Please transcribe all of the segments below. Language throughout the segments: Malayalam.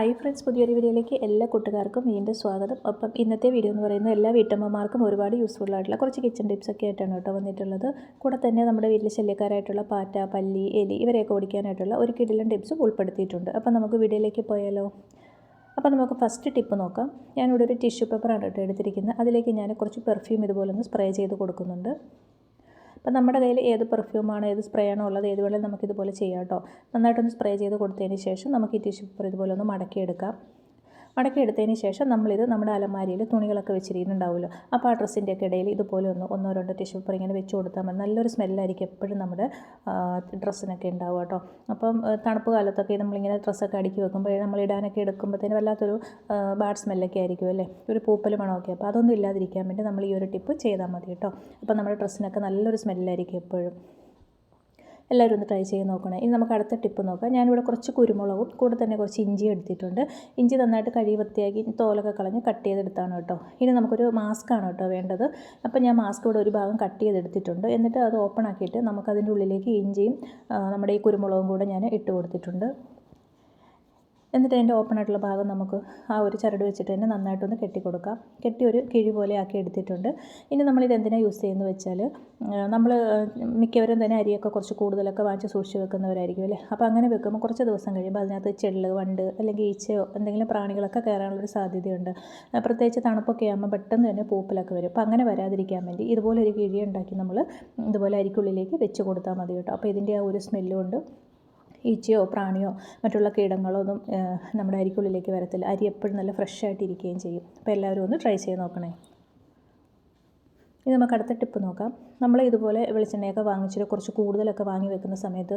ഹായ് ഫ്രണ്ട്സ് പുതിയൊരു വീഡിയോയിലേക്ക് എല്ലാ കൂട്ടുകാർക്കും വീണ്ടും സ്വാഗതം. അപ്പം ഇന്നത്തെ വീഡിയോ എന്ന് പറയുന്നത് എല്ലാ വീട്ടമ്മമാർക്കും ഒരുപാട് യൂസ്ഫുൾ ആയിട്ടുള്ള കുറച്ച് കിച്ചൺ ടിപ്സ് ഒക്കെ ആയിട്ടാണ് കേട്ടോ വന്നിട്ടുള്ളത്. കൂടെ തന്നെ നമ്മുടെ വീട്ടിൽ ശല്യക്കാരായിട്ടുള്ള പാറ്റ പല്ലി എലി ഇവരെയൊക്കെ ഓടിക്കാനായിട്ടുള്ള ഒരു കിടിലൻ ടിപ്സും ഉൾപ്പെടുത്തിയിട്ടുണ്ട്. അപ്പം നമുക്ക് വീഡിയോയിലേക്ക് പോയാലോ? അപ്പോൾ നമുക്ക് ഫസ്റ്റ് ടിപ്പ് നോക്കാം. ഞാനിവിടെ ഒരു ടിഷ്യൂ പേപ്പറാണ് കേട്ടോ എടുത്തിരിക്കുന്നത്. അതിലേക്ക് ഞാൻ കുറച്ച് പെർഫ്യൂം ഇതുപോലെ ഒന്ന് സ്പ്രേ ചെയ്ത് കൊടുക്കുന്നുണ്ട്. അപ്പം നമ്മുടെ കയ്യിൽ ഏത് പെർഫ്യൂമാണ് ഏത് സ്പ്രേ ആണോ ഉള്ളത് ഏത് വേണമെങ്കിലും നമുക്കിതുപോലെ ചെയ്യാം കേട്ടോ നന്നായിട്ടൊന്ന് സ്പ്രേ ചെയ്ത് കൊടുത്തതിന് ശേഷം നമുക്ക് ഈ ടിഷ്യൂ പേപ്പർ ഇതുപോലെ ഒന്ന് മടക്കിയെടുക്കാം. മടക്കി എടുത്തതിന് ശേഷം നമ്മളിത് നമ്മുടെ അലമാരിയിൽ തുണികളൊക്കെ വെച്ചിരിക്കുന്നുണ്ടാവുമല്ലോ. അപ്പോൾ ആ ഡ്രസ്സിന്റെ ഒക്കെ ഇടയിൽ ഇതുപോലെ ഒന്ന് ഒന്നോ രണ്ടോ ടിഷ്യൂ പേപ്പർ ഇങ്ങനെ വെച്ച് കൊടുത്താൽ മതി. നല്ലൊരു സ്മെല്ലായിരിക്കും എപ്പോഴും നമ്മുടെ ഡ്രസ്സിനൊക്കെ ഉണ്ടാവുക കേട്ടോ. അപ്പം തണുപ്പ് കാലത്തൊക്കെ നമ്മളിങ്ങനെ ഡ്രസ്സൊക്കെ അടുക്കി വെക്കുമ്പോൾ നമ്മൾ ഇടാനൊക്കെ എടുക്കുമ്പോഴത്തേന് വല്ലാത്തൊരു ബാഡ് സ്മെല്ലൊക്കെ ആയിരിക്കും അല്ലേ? ഒരു പൂപ്പൽ മണമൊക്കെ. അപ്പോൾ അതൊന്നും ഇല്ലാതിരിക്കാൻ വേണ്ടി നമ്മൾ ഈ ഒരു ടിപ്പ് ചെയ്താൽ മതി കേട്ടോ. അപ്പോൾ നമ്മുടെ ഡ്രസ്സിനൊക്കെ നല്ലൊരു സ്മെല്ലായിരിക്കും എപ്പോഴും. എല്ലാവരും ഒന്ന് ട്രൈ ചെയ്ത് നോക്കണേ. ഇനി നമുക്ക് അടുത്ത ടിപ്പ് നോക്കാം. ഞാനിവിടെ കുറച്ച് കുരുമുളകും കൂടെ തന്നെ കുറച്ച് ഇഞ്ചി എടുത്തിട്ടുണ്ട്. ഇഞ്ചി നന്നായിട്ട് കഴുകി വൃത്തിയാക്കി തോലൊക്കെ കളഞ്ഞ് കട്ട് ചെയ്തെടുത്താണ് കേട്ടോ. ഇനി നമുക്കൊരു മാസ്ക് ആണ് കേട്ടോ വേണ്ടത്. അപ്പോൾ ഞാൻ മാസ്ക് ഇവിടെ ഒരു ഭാഗം കട്ട് ചെയ്തെടുത്തിട്ടുണ്ട്. എന്നിട്ട് അത് ഓപ്പൺ ആക്കിയിട്ട് നമുക്കതിന്റെ ഉള്ളിലേക്ക് ഇഞ്ചിയും നമ്മുടെ ഈ കുരുമുളകും കൂടെ ഞാൻ ഇട്ട് കൊടുത്തിട്ടുണ്ട്. എന്നിട്ട് അതിന്റെ ഓപ്പൺ ആയിട്ടുള്ള ഭാഗം നമുക്ക് ആ ഒരു ചരട് വെച്ചിട്ട് തന്നെ നന്നായിട്ടൊന്ന് കെട്ടി കൊടുക്കാം കെട്ടി ഒരു കിഴി പോലെ ആക്കി എടുത്തിട്ടുണ്ട്. ഇനി നമ്മളിത് എന്തിനാണ് യൂസ് ചെയ്യുന്നത് വെച്ചാൽ നമ്മൾ മിക്കവരും തന്നെ അരിയൊക്കെ കുറച്ച് കൂടുതലൊക്കെ വാങ്ങിച്ച് സൂക്ഷിച്ച് വെക്കുന്നവരായിരിക്കും അല്ലേ? അപ്പോൾ അങ്ങനെ വെക്കുമ്പോൾ കുറച്ച് ദിവസം കഴിയുമ്പോൾ അതിനകത്ത് ചെള്ള് വണ്ട് അല്ലെങ്കിൽ ഈച്ചയോ എന്തെങ്കിലും പ്രാണികളൊക്കെ കയറാനുള്ളൊരു സാധ്യതയുണ്ട്. പ്രത്യേകിച്ച് തണുപ്പൊക്കെ ആകുമ്പോൾ പെട്ടെന്ന് തന്നെ പൂപ്പിലൊക്കെ വരും. അപ്പോൾ അങ്ങനെ വരാതിരിക്കാൻ വേണ്ടി ഇതുപോലെ ഒരു കിഴി ഉണ്ടാക്കി നമ്മൾ ഇതുപോലെ അരിക്കുള്ളിലേക്ക് വെച്ച് കൊടുത്താൽ മതി കേട്ടോ. അപ്പോൾ ഇതിന്റെ ആ ഒരു സ്മെല്ലും ഉണ്ട്. ഈച്ചയോ പ്രാണിയോ മറ്റുള്ള കീടങ്ങളോ ഒന്നും നമ്മുടെ അരിക്കുള്ളിലേക്ക് വരത്തില്ല. അരി എപ്പോഴും നല്ല ഫ്രഷ് ആയിട്ട് ചെയ്യും. അപ്പോൾ എല്ലാവരും ഒന്ന് ട്രൈ ചെയ്ത് നോക്കണേ. ഇനി നമുക്ക് അടുത്ത ടിപ്പ് നോക്കാം. നമ്മൾ ഇതുപോലെ വെളിച്ചെണ്ണയൊക്കെ വാങ്ങിച്ചിട്ട് കുറച്ച് കൂടുതലൊക്കെ വാങ്ങി വെക്കുന്ന സമയത്ത്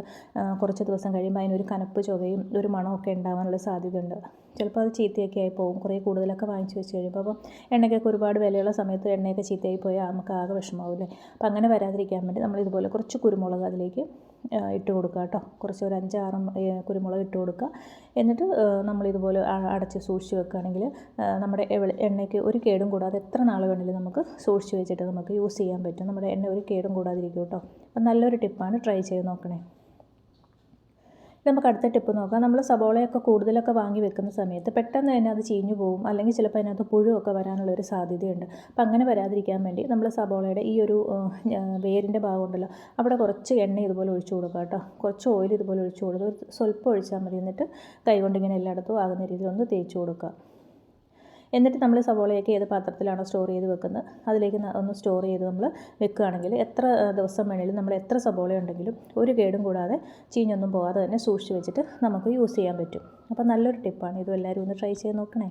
കുറച്ച് ദിവസം കഴിയുമ്പോൾ അതിനൊരു കനപ്പ് ചുവയും ഒരു മണമൊക്കെ ഉണ്ടാകാനുള്ള സാധ്യതയുണ്ട്. ചിലപ്പോൾ അത് ചീത്തയൊക്കെ ആയി പോകും. കുറേ കൂടുതലൊക്കെ വാങ്ങിച്ച് വെച്ച് കഴിയുമ്പോൾ അപ്പം എണ്ണയ്ക്കൊക്കെ ഒരുപാട് വിലയുള്ള സമയത്ത് എണ്ണയൊക്കെ ചീത്തയായി പോയാൽ നമുക്ക് ആകെ വിഷമാവില്ലേ? അപ്പം അങ്ങനെ വരാതിരിക്കാൻ വേണ്ടി നമ്മൾ ഇതുപോലെ കുറച്ച് കുരുമുളക് അതിലേക്ക് ഇട്ട് കൊടുക്കുക കേട്ടോ. കുറച്ച് ഒരു അഞ്ചാറ് കുരുമുളക് ഇട്ട് കൊടുക്കുക. എന്നിട്ട് നമ്മൾ ഇതുപോലെ അടച്ച് സൂക്ഷിച്ച് വെക്കുകയാണെങ്കിൽ നമ്മുടെ എണ്ണയ്ക്ക് ഒരു കേടും കൂടാതെ എത്ര നാൾ വേണമെങ്കിലും നമുക്ക് സൂക്ഷിച്ച് വെച്ചിട്ട് നമുക്ക് യൂസ് ചെയ്യാൻ പറ്റും. നമ്മുടെ എണ്ണ ഒരു കേടും കൂടാതിരിക്കും കേട്ടോ. അപ്പം നല്ലൊരു ടിപ്പാണ് ട്രൈ ചെയ്ത് നോക്കണേ. നമുക്ക് അടുത്ത ടിപ്പ് നോക്കാം. നമ്മൾ സബോളയൊക്കെ കൂടുതലൊക്കെ വാങ്ങി വെക്കുന്ന സമയത്ത് പെട്ടെന്ന് തന്നെ അത് ചീഞ്ഞു പോകും അല്ലെങ്കിൽ ചിലപ്പോൾ അതിനകത്ത് പുഴുവൊക്കെ വരാനുള്ള ഒരു സാധ്യതയുണ്ട്. അപ്പം അങ്ങനെ വരാതിരിക്കാൻ വേണ്ടി നമ്മൾ സബോളയുടെ ഈ ഒരു വേരിന്റെ ഭാഗം ഉണ്ടല്ലോ അവിടെ കുറച്ച് എണ്ണ ഇതുപോലെ ഒഴിച്ചു കൊടുക്കുക കേട്ടോ. കുറച്ച് ഓയിൽ ഇതുപോലെ ഒഴിച്ചു കൊടുക്കുക. സ്വല്പം ഒഴിച്ചാൽ മതി. എന്നിട്ട് കൈകൊണ്ട് ഇങ്ങനെ എല്ലായിടത്തും ആകുന്ന രീതിയിൽ ഒന്ന് തേച്ച് കൊടുക്കുക. എന്നിട്ട് നമ്മൾ സവോളയൊക്കെ ഏത് പാത്രത്തിലാണോ സ്റ്റോർ ചെയ്ത് വെക്കുന്നത് അതിലേക്ക് ഒന്ന് സ്റ്റോർ ചെയ്ത് നമ്മൾ വെക്കുകയാണെങ്കിൽ എത്ര ദിവസം വേണമെങ്കിലും നമ്മൾ എത്ര സവോള ഉണ്ടെങ്കിലും ഒരു കേടും കൂടാതെ ചീഞ്ഞൊന്നും പോകാതെ തന്നെ സൂക്ഷിച്ച് വെച്ചിട്ട് നമുക്ക് യൂസ് ചെയ്യാൻ പറ്റും. അപ്പോൾ നല്ലൊരു ടിപ്പാണ് ഇതും എല്ലാവരും ഒന്ന് ട്രൈ ചെയ്ത് നോക്കണേ.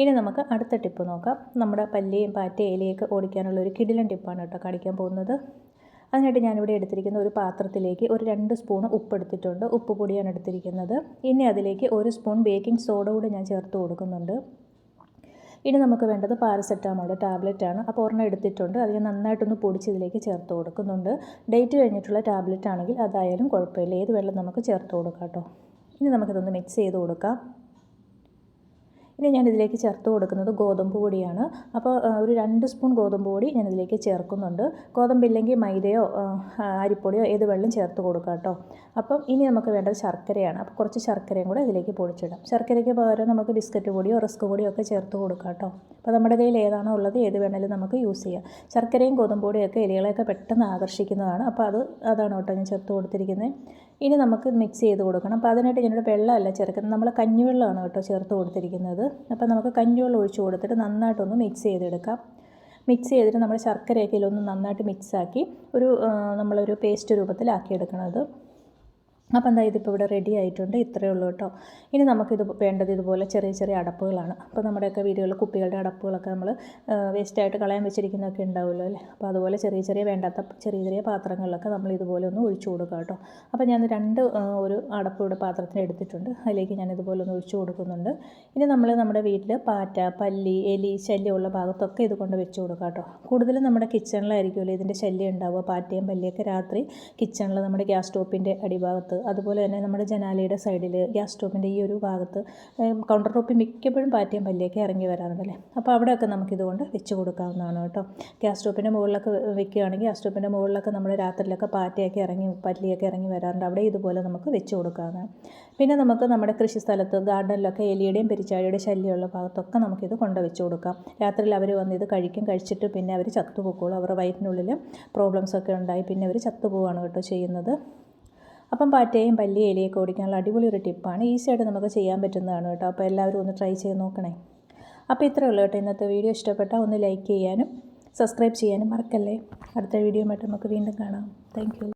ഇനി നമുക്ക് അടുത്ത ടിപ്പ് നോക്കാം. നമ്മുടെ പല്ലിയും പാറ്റയും ഇലയൊക്കെ ഓടിക്കാനുള്ള ഒരു കിടിലൻ ടിപ്പാണ് കേട്ടോ കാണിക്കാൻ പോകുന്നത്. അതിനായിട്ട് ഞാനിവിടെ എടുത്തിരിക്കുന്ന ഒരു പാത്രത്തിലേക്ക് ഒരു രണ്ട് സ്പൂൺ ഉപ്പ് എടുത്തിട്ടുണ്ട്. ഉപ്പ് പൊടിയാണ് എടുത്തിരിക്കുന്നത്. ഇനി അതിലേക്ക് ഒരു സ്പൂൺ ബേക്കിംഗ് സോഡ കൂടെ ഞാൻ ചേർത്ത് കൊടുക്കുന്നുണ്ട്. ഇനി നമുക്ക് വേണ്ടത് പാരസെറ്റാമോൾ ടാബ്ലറ്റ് ആണ് അപ്പോൾ ഒരെണ്ണം എടുത്തിട്ടുണ്ട്. അതിനെ നന്നായിട്ടൊന്ന് പൊടിച്ചതിലേക്ക് ചേർത്ത് കൊടുക്കുന്നുണ്ട്. ഡേറ്റ് കഴിഞ്ഞിട്ടുള്ള ടാബ്ലറ്റ് ആണെങ്കിൽ അതായാലും കുഴപ്പമില്ല. ഏത് വെള്ളം നമുക്ക് ചേർത്ത് കൊടുക്കാം കേട്ടോ. ഇനി നമുക്കിതൊന്ന് മിക്സ് ചെയ്ത് കൊടുക്കാം. ഇനി ഞാൻ ഇതിലേക്ക് ചേർത്ത് കൊടുക്കുന്നത് ഗോതമ്പ് പൊടിയാണ്. അപ്പോൾ ഒരു രണ്ട് സ്പൂൺ ഗോതമ്പ് പൊടി ഞാൻ ഇതിലേക്ക് ചേർക്കുന്നുണ്ട്. ഗോതമ്പില്ലെങ്കിൽ മൈദയോ അരിപ്പൊടിയോ ഏത് വെള്ളം ചേർത്ത് കൊടുക്കാം കേട്ടോ. അപ്പം ഇനി നമുക്ക് വേണ്ടത് ശർക്കരയാണ്. അപ്പോൾ കുറച്ച് ശർക്കരയും കൂടെ ഇതിലേക്ക് പൊടിച്ചിടാം. ശർക്കരയ്ക്ക് പകരം നമുക്ക് ബിസ്ക്കറ്റ് പൊടിയോ റിസ്ക് പൊടിയോ ഒക്കെ ചേർത്ത് കൊടുക്കാം കേട്ടോ. അപ്പോൾ നമ്മുടെ കയ്യിൽ ഏതാണോ ഉള്ളത് ഏത് വേണമെങ്കിലും നമുക്ക് യൂസ് ചെയ്യാം. ശർക്കരയും ഗോതമ്പ് പൊടിയൊക്കെ എലികളെയൊക്കെ പെട്ടെന്ന് ആകർഷിക്കുന്നതാണ്. അപ്പോൾ അത് അതാണ് കേട്ടോ ഞാൻ ചേർത്ത് കൊടുത്തിരിക്കുന്നത്. ഇനി നമുക്ക് മിക്സ് ചെയ്ത് കൊടുക്കണം. അപ്പോൾ അതിനായിട്ട് ഞാനിവിടെ വെള്ളമല്ല ചേർക്കുന്നത്. നമ്മൾ കഞ്ഞിവെള്ളമാണ് കേട്ടോ ചേർത്ത് കൊടുത്തിരിക്കുന്നത്. അപ്പോൾ നമുക്ക് കഞ്ഞിവെള്ളം ഒഴിച്ച് കൊടുത്തിട്ട് നന്നായിട്ടൊന്ന് മിക്സ് ചെയ്തെടുക്കാം. മിക്സ് ചെയ്തിട്ട് നമ്മൾ ശർക്കരയൊക്കെ ഇതിലൊന്ന് നന്നായിട്ട് മിക്സാക്കി ഒരു നമ്മളൊരു പേസ്റ്റ് രൂപത്തിലാക്കിയെടുക്കണത്. അപ്പോൾ എന്താ ഇതിപ്പോൾ ഇവിടെ റെഡി ആയിട്ടുണ്ട്. ഇത്രയേ ഉള്ളൂ കേട്ടോ. ഇനി നമുക്കിത് വേണ്ടത് ഇതുപോലെ ചെറിയ ചെറിയ അടപ്പുകളാണ്. അപ്പോൾ നമ്മുടെയൊക്കെ വീടുകളിൽ കുപ്പികളുടെ അടപ്പുകളൊക്കെ നമ്മൾ വേസ്റ്റായിട്ട് കളയാൻ വെച്ചിരിക്കുന്നതൊക്കെ ഉണ്ടാവുമല്ലോ അല്ലേ? അപ്പോൾ അതുപോലെ ചെറിയ ചെറിയ വേണ്ടാത്ത ചെറിയ ചെറിയ പാത്രങ്ങളിലൊക്കെ നമ്മൾ ഇതുപോലെ ഒന്ന് ഒഴിച്ചു കൊടുക്കുക കേട്ടോ. അപ്പോൾ ഞാൻ രണ്ട് ഒരു അടപ്പ് ഇവിടെ പാത്രത്തിന് എടുത്തിട്ടുണ്ട്. അതിലേക്ക് ഞാൻ ഇതുപോലെ ഒന്ന് ഒഴിച്ചു കൊടുക്കുന്നുണ്ട്. ഇനി നമ്മൾ നമ്മുടെ വീട്ടിൽ പാറ്റ പല്ലി എലി ശല്യമുള്ള ഭാഗത്തൊക്കെ ഇത് കൊണ്ട് വെച്ച് കൊടുക്കുക കേട്ടോ. കൂടുതലും നമ്മുടെ കിച്ചണിലായിരിക്കുമല്ലോ ഇതിന്റെ ശല്യം ഉണ്ടാവുക. പാറ്റയും പല്ലിയൊക്കെ രാത്രി കിച്ചണിൽ നമ്മുടെ ഗ്യാസ് സ്റ്റോപ്പിന്റെ അടിഭാഗത്ത് അതുപോലെ തന്നെ നമ്മുടെ ജനാലയുടെ സൈഡിൽ ഗ്യാസ് സ്റ്റോപ്പിന്റെ ഈ ഒരു ഭാഗത്ത് കൗണ്ടർ ടോപ്പിൽ മിക്കപ്പോഴും പാറ്റിയും പല്ലിയൊക്കെ ഇറങ്ങി വരാറുണ്ടല്ലേ? അപ്പോൾ അവിടെയൊക്കെ നമുക്കിതുകൊണ്ട് വെച്ച് കൊടുക്കാവുന്നതാണ് കേട്ടോ. ഗ്യാസ് സ്റ്റോപ്പിന്റെ മുകളിലൊക്കെ വെക്കുകയാണെങ്കിൽ ഗ്യാസ് സ്റ്റോപ്പിന്റെ മുകളിലൊക്കെ നമ്മൾ രാത്രിയിലൊക്കെ പാറ്റയൊക്കെ ഇറങ്ങി പല്ലിയൊക്കെ ഇറങ്ങി വരാറുണ്ട്. അവിടെ ഇതുപോലെ നമുക്ക് വെച്ച് കൊടുക്കാവുന്നതാണ്. പിന്നെ നമുക്ക് നമ്മുടെ കൃഷി സ്ഥലത്ത് ഗാർഡനിലൊക്കെ എലിയുടെയും പെരിച്ചാഴിയുടെയും ശല്യമുള്ള ഭാഗത്തൊക്കെ നമുക്കിത് കൊണ്ട് വെച്ച് കൊടുക്കാം. രാത്രിയിൽ അവർ വന്ന് ഇത് കഴിക്കും കഴിച്ചിട്ട് പിന്നെ അവർ ചത്തുപോക്കോളും അവരുടെ വയറ്റിനുള്ളിൽ പ്രോബ്ലംസ് ഒക്കെ ഉണ്ടായി പിന്നെ അവർ ചത്തുപോവാണ് കേട്ടോ ചെയ്യുന്നത്. അപ്പം പാറ്റയും പല്ലി എലിയൊക്കെ ഓടിക്കാനുള്ള അടിപൊളി ഒരു ടിപ്പാണ്. ഈസിയായിട്ട് നമുക്ക് ചെയ്യാൻ പറ്റുന്നതാണ് കേട്ടോ. അപ്പോൾ എല്ലാവരും ഒന്ന് ട്രൈ ചെയ്ത് നോക്കണേ. അപ്പോൾ ഇത്രയേ ഉള്ളൂ കേട്ടോ ഇന്നത്തെ വീഡിയോ. ഇഷ്ടപ്പെട്ടാൽ ഒന്ന് ലൈക്ക് ചെയ്യാനും സബ്സ്ക്രൈബ് ചെയ്യാനും മറക്കല്ലേ. അടുത്ത വീഡിയോ ആയിട്ട് നമുക്ക് വീണ്ടും കാണാം. താങ്ക്